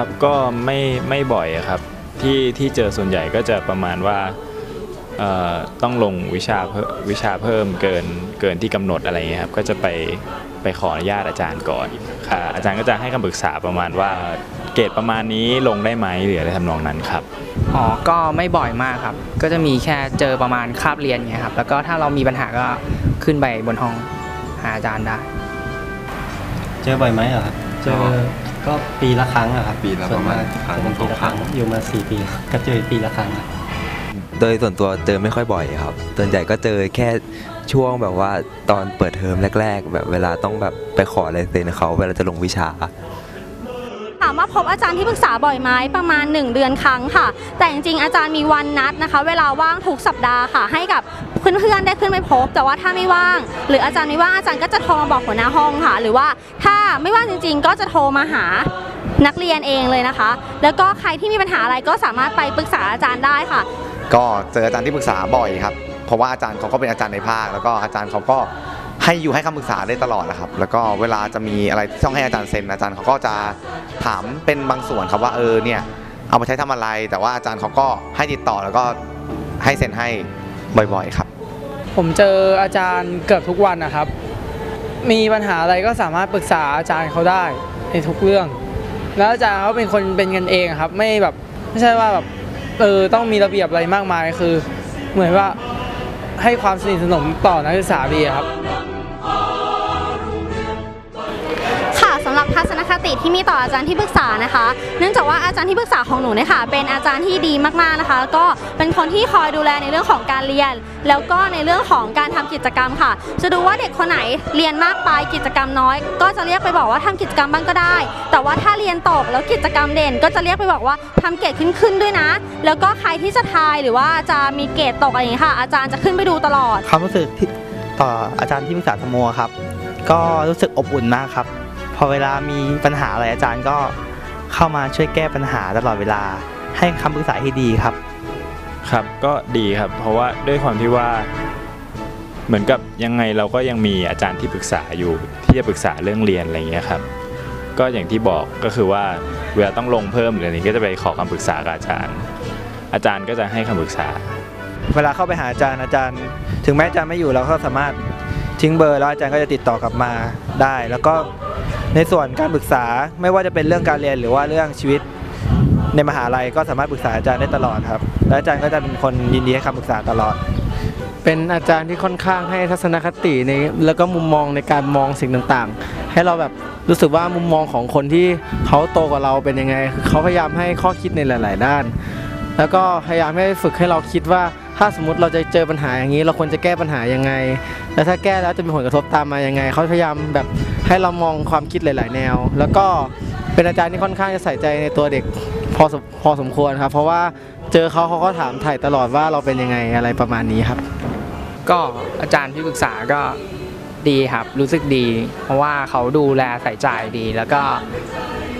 ครับก็ไม่ไม่บ่อยอะครับที่ที่เจอส่วนใหญ่ก็จะประมาณว่าเอ่อต้องลงวิชาเพิ่มวิชาเพิ่มเกินเกินที่กำหนดอะไรเงี้ยครับก็จะไปไปขออนุญาตอาจารย์ก่อนค่ะอาจารย์ก็จะให้คำปรึกษาประมาณว่าเกรดประมาณนี้ลงได้ไหมหรืออะไรทำนองนั้นครับอ๋อก็ไม่บ่อยมากครับ ก็จะมีแค่เจอประมาณคาบเรียนเงี้ยครับแล้วก็ถ้าเรามีปัญหาก็ขึ้นไปบนห้องหาอาจารย์ได้ เจอบ่อยไหมเหรอครับ เจอก็ปีละครั้งอะครับปีละส่วนมากประมาณครั้งจะเป็นปีละครั้งสองครั้งอยู่มาสี่ปีก็เจอปีละครั้งครับโดยส่วนตัวเจอไม่ค่อยบ่อยครับ ส่วนใหญ่ก็เจอแค่ช่วงแบบว่าตอนเปิดเทอมแรก ๆ แบบเวลาต้องแบบไปขอลายเซ็นเขาเวลาจะลงวิชาถามว่าพบอาจารย์ที่ปรึกษาบ่อยไหมประมาณ 1 เดือนครั้งค่ะ แต่จริงๆอาจารย์มีวันนัดนะคะ เวลาว่างทุกสัปดาห์ค่ะ ให้กับ เพื่อนๆได้ขึ้นไปพบ แต่ว่าถ้าไม่ว่าง หรืออาจารย์ไม่ว่างอาจารย์ก็จะโทรมาบอกหัวหน้าห้องค่ะ หรือว่าถ้าไม่ว่างจริง ๆ ก็จะโทรมาหานักเรียนเองเลยนะคะ แล้วก็ใครที่มีปัญหาอะไรก็สามารถไปปรึกษาอาจารย์ได้ค่ะ ก็เจออาจารย์ที่ปรึกษาบ่อยครับ เพราะว่าอาจารย์เขาก็เป็นอาจารย์ในภาค แล้วก็อาจารย์เขาก็ให้อยู่ให้คำปรึกษาได้ตลอดนะครับ แล้วก็เวลาจะมีอะไรที่ต้องให้อาจารย์เซ็นอาจารย์เขาก็จะถามเป็นบางส่วนครับว่าเออเนี่ยเอาไปใช้ทำอะไร แต่ว่าอาจารย์เขาก็ให้ติดต่อแล้วก็ให้เซ็นให้บ่อยๆครับ ผมเจออาจารย์เกือบทุกวันนะครับ มีปัญหาอะไรก็สามารถปรึกษาอาจารย์เขาได้ในทุกเรื่อง แล้วอาจารย์เขาเป็นคนเป็นกันเองครับ ไม่แบบไม่ใช่ว่าแบบเออต้องมีระเบียบอะไรมากมายคือ เหมือนว่าให้ความสนิทสนมต่อนักศึกษาดีครับ คติที่มีต่ออาจารย์ที่ปรึกษานะคะ เนื่องจากว่าอาจารย์ที่ปรึกษาของหนูเนี่ยค่ะเป็นอาจารย์ที่ดีมากๆนะคะแล้วก็เป็นคนที่คอยดูแลในเรื่องของการเรียน แล้วก็ในเรื่องของการทำกิจกรรมค่ะ จะดูว่าเด็กคนไหนเรียนมากไปกิจกรรมน้อย ก็จะเรียกไปบอกว่าทำกิจกรรมบ้างก็ได้ แต่ว่าถ้าเรียนตกแล้วกิจกรรมเด่น ก็จะเรียกไปบอกว่าทำเกรดขึ้นขึ้นด้วยนะ แล้วก็ใครที่จะทายหรือว่าจะมีเกรดตกอะไรอย่างนี้ค่ะ อาจารย์จะขึ้นไปดูตลอดความรู้สึกที่ต่ออาจารย์ที่ปรึกษาสโมครับ ก็รู้สึกอบอุ่นมากครับ อเวลามีปัญหาอะไรอาจารย์ก็เข้ามาช่วยแก้ปัญหาตลอดเวลา ให้คำปรึกษาที่ดีครับ ครับก็ดีครับ เพราะว่าด้วยความที่ว่า เหมือนกับยังไงเราก็ยังมีอาจารย์ที่ปรึกษาอยู่ ที่จะปรึกษาเรื่องเรียนอะไรเงี้ยครับก็อย่างที่บอกก็คือว่าเวลาต้องลงเพิ่มหรืออะไรนี้ก็จะไปขอคำปรึกษากับอาจารย์ อาจารย์ก็จะให้คำปรึกษา เวลาเข้าไปหาอาจารย์อาจารย์ ถึงแม้อาจารย์ไม่อยู่เราก็สามารถทิ้งเบอร์แล้วอาจารย์ก็จะติดต่อกลับมาได้ แล้วก็ ในส่วนการปรึกษาไม่ว่าจะเป็นเรื่องการเรียนหรือว่าเรื่องชีวิตในมหาลัยก็สามารถปรึกษาอาจารย์ได้ตลอดครับ และอาจารย์ก็จะเป็นคนยินดีให้คำปรึกษาตลอด เป็นอาจารย์ที่ค่อนข้างให้ทัศนคติในแล้วก็มุมมองในการมองสิ่งต่างๆ ให้เราแบบรู้สึกว่ามุมมองของคนที่เขาโตกว่าเราเป็นยังไงเขาพยายามให้ข้อคิดในหลาย ๆ ด้าน แล้วก็พยายามให้ฝึกให้เราคิดว่าถ้าสมมติเราจะเจอปัญหาอย่างนี้ เราควรจะแก้ปัญหายังไง แล้วถ้าแก้แล้วจะมีผลกระทบตามมายังไงเขาพยายามแบบ ให้เรามองความคิดหลาย ๆ แนว แล้วก็เป็นอาจารย์ที่ค่อนข้างจะใส่ใจในตัวเด็กพอสมพอสมควรครับ เพราะว่าเจอเขาเขาก็ถามถ่ายตลอดว่าเราเป็นยังไงอะไรประมาณนี้ครับ ก็อาจารย์ที่ปรึกษาก็ดีครับ รู้สึกดี เพราะว่าเขาดูแลใส่ใจดี แล้วก็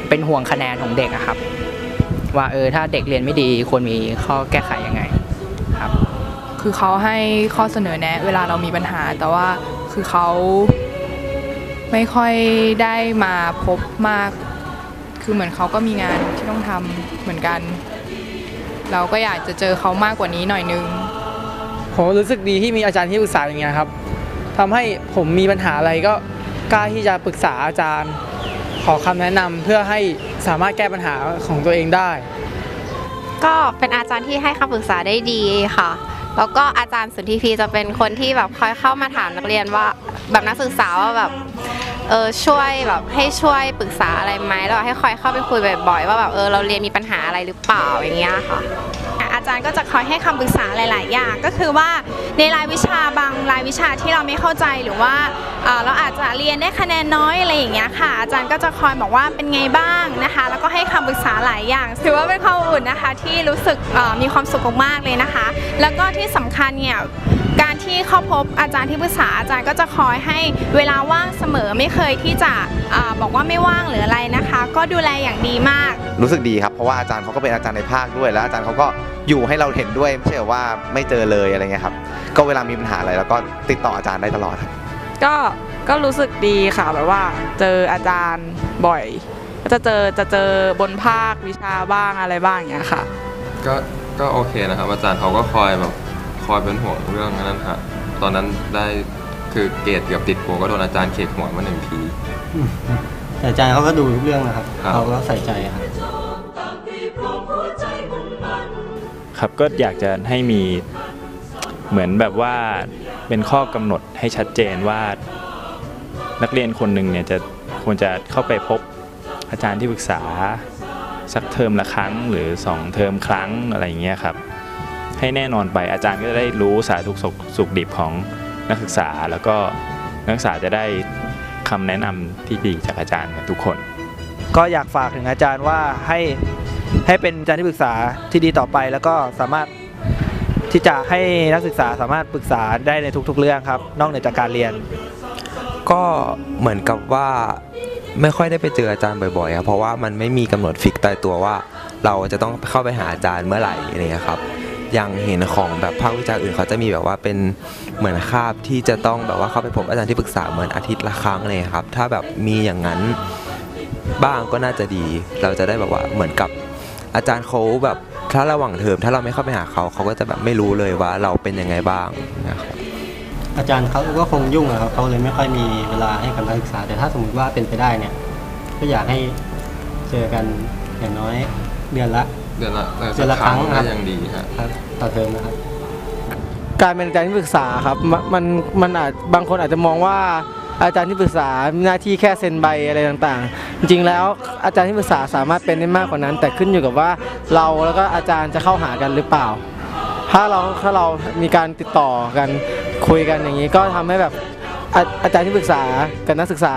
เป็นห่วงคะแนนของเด็กอะครับ ว่าเออถ้าเด็กเรียนไม่ดีควรมีข้อแก้ไขยังไงครับ คือเขาให้ข้อเสนอแนะ เวลาเรามีปัญหา แต่ว่าคือเขา ไม่ค่อยได้มาพบมาก คือเหมือนเขาก็มีงานที่ต้องทำเหมือนกัน เราก็อยากจะเจอเขามากกว่านี้หน่อยนึง ผมรู้สึกดีที่มีอาจารย์ที่ปรึกษาอย่างเงี้ยครับทำให้ผมมีปัญหาอะไรก็กล้าที่จะปรึกษาอาจารย์ ขอคำแนะนำเพื่อให้สามารถแก้ปัญหาของตัวเองได้ ก็เป็นอาจารย์ที่ให้คำปรึกษาได้ดีค่ะ แล้วก็อาจารย์สุนทรีพีจะเป็นคนที่แบบคอยเข้ามาถามนักเรียนว่าแบบนักศึกษาว่าแบบ เออช่วยแบบให้ช่วยปรึกษาอะไรไหมแล้วให้คอยเข้าไปคุยบ่อยๆว่าแบบเออเราเรียนมีปัญหาอะไรหรือเปล่าอย่างเงี้ยค่ะอาจารย์ก็จะคอยให้คำปรึกษาหลาย ๆ อย่างก็คือว่าในรายวิชาบางรายวิชาที่เราไม่เข้าใจหรือว่าเอ่อเราอาจจะเรียนได้คะแนนน้อยอะไรอย่างเงี้ยค่ะ อาจารย์ก็จะคอยบอกว่าเป็นไงบ้างนะคะ แล้วก็ให้คำปรึกษาหลายอย่างถือว่าเป็นความอุ่นนะคะที่รู้สึกมีความสุขมากๆเลยนะคะ แล้วก็ที่สำคัญเนี่ย การที่เข้าพบอาจารย์ที่ปรึกษาอาจารย์ก็จะคอยให้เวลาว่างเสมอไม่เคยที่จะอาบอกว่าไม่ว่างหรืออะไรนะคะ ก็ดูแลอย่างดีมาก รู้สึกดีครับ เพราะว่าอาจารย์เขาก็เป็นอาจารย์ในภาคด้วย แล้วอาจารย์เขาก็อยู่ให้เราเห็นด้วยไม่ใช่แบบว่าไม่เจอเลยอะไรเงี้ยครับ ก็เวลามีปัญหาอะไรแล้วก็ติดต่ออาจารย์ได้ตลอดครับ ก็ก็รู้สึกดีค่ะแบบว่าเจออาจารย์บ่อยจะเจอจะเจอบนภาควิชาบ้างอะไรบ้างอย่างเงี้ยค่ะ ก็ก็โอเคนะครับ อาจารย์เขาก็คอยแบบค อยเป็นห่วงเรื่องนั้นฮะตอนนั้นได้คือเกรดเกือบติดโปรก็โดนอาจารย์เขกหัวมาหนึ่งทีแต่อาจารย์เขาก็ดูทุกเรื่องนะครับครับเขาก็ใส่ใจครับครับก็อยากจะให้มีเหมือนแบบว่าเป็นข้อกำหนดให้ชัดเจนว่านักเรียนคนหนึ่งเนี่ยจะควรจะเข้าไปพบอาจารย์ที่ปรึกษาสักเทอมละครั้งหรือสองเทอมครั้งอะไรอย่างเงี้ยครับ ให้แน่นอนไปอาจารย์ก็จะได้รู้สารทุกสุขสุขดิบของนักศึกษา แล้วก็นักศึกษาจะได้คำแนะนำที่ดีจากอาจารย์ทุกคน ก็อยากฝากถึงอาจารย์ว่าให้ให้เป็นอาจารย์ที่ปรึกษาที่ดีต่อไป แล้วก็สามารถที่จะให้นักศึกษาสามารถปรึกษาได้ในทุก ๆ เรื่องครับ นอกเหนือจากการเรียน ก็เหมือนกับว่าไม่ค่อยได้ไปเจออาจารย์บ่อยๆครับเพราะว่ามันไม่มีกำหนดฟิกตายตัวว่า เราจะต้องเข้าไปหาอาจารย์เมื่อไหร่อะไรเงี้ยครับ อย่างเห็นของแบบภาควิชาอื่นเขาจะมีแบบว่าเป็นเหมือนคาบที่จะต้องแบบว่าเข้าไปพบอาจารย์ที่ปรึกษาเหมือนอาทิตย์ละครั้งเลยครับ ถ้าแบบมีอย่างนั้นบ้างก็น่าจะดี เราจะได้แบบว่าเหมือนกับอาจารย์เขาแบบถ้าระหว่างเทอมถ้าเราไม่เข้าไปหาเขาเขาก็จะแบบไม่รู้เลยว่าเราเป็นยังไงบ้างนะครับอาจารย์เขาก็คงยุ่งอะครับเขาเลยไม่ค่อยมีเวลาให้กับนักศึกษา แต่ถ้าสมมติว่าเป็นไปได้เนี่ย ก็อยากให้เจอกันอย่างน้อยเดือนละ เดือนละเดือนละครั้งก็ครับยังดีฮะครับต่อเทอมนะครับ การเป็นอาจารย์ที่ปรึกษาครับมนมันมันอาจบางคนอาจจะมองว่าอาจารย์ที่ปรึกษามีหน้าที่แค่เซ็นใบอะไรต่างๆ จริงๆแล้วอาจารย์ที่ปรึกษาสามารถเป็นได้มากกว่านั้น แต่ขึ้นอยู่กับว่าเราแล้วก็อาจารย์จะเข้าหากันหรือเปล่า ถ้าเราถ้าเรามีการติดต่อกันคุยกันอย่างนี้ก็ทำให้แบบอาอาจารย์ที่ปรึกษากับนักศึกษา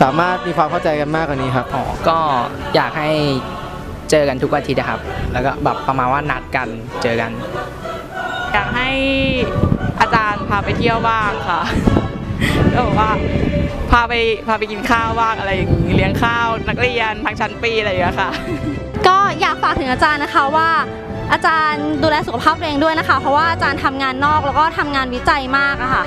สามารถมีความเข้าใจกันมากกว่านี้ครับอ๋อก็อยากให้ เจอกันทุกอาทิตย์นะครับ แล้วก็แบบประมาณว่านัดกันเจอกัน อยากให้อาจารย์พาไปเที่ยวบ้างค่ะก็บอกว่าพาไปพาไปกินข้าวบ้างอะไรอย่างนี้เลี้ยงข้าว นักเรียนทั้งชั้นปีอะไรอย่างเงี้ยค่ะ ก็อยากฝากถึงอาจารย์นะคะว่าอาจารย์ดูแลสุขภาพตัวเองด้วยนะคะ เพราะว่าอาจารย์ทำงานนอกแล้วก็ทำงานวิจัยมากอะค่ะ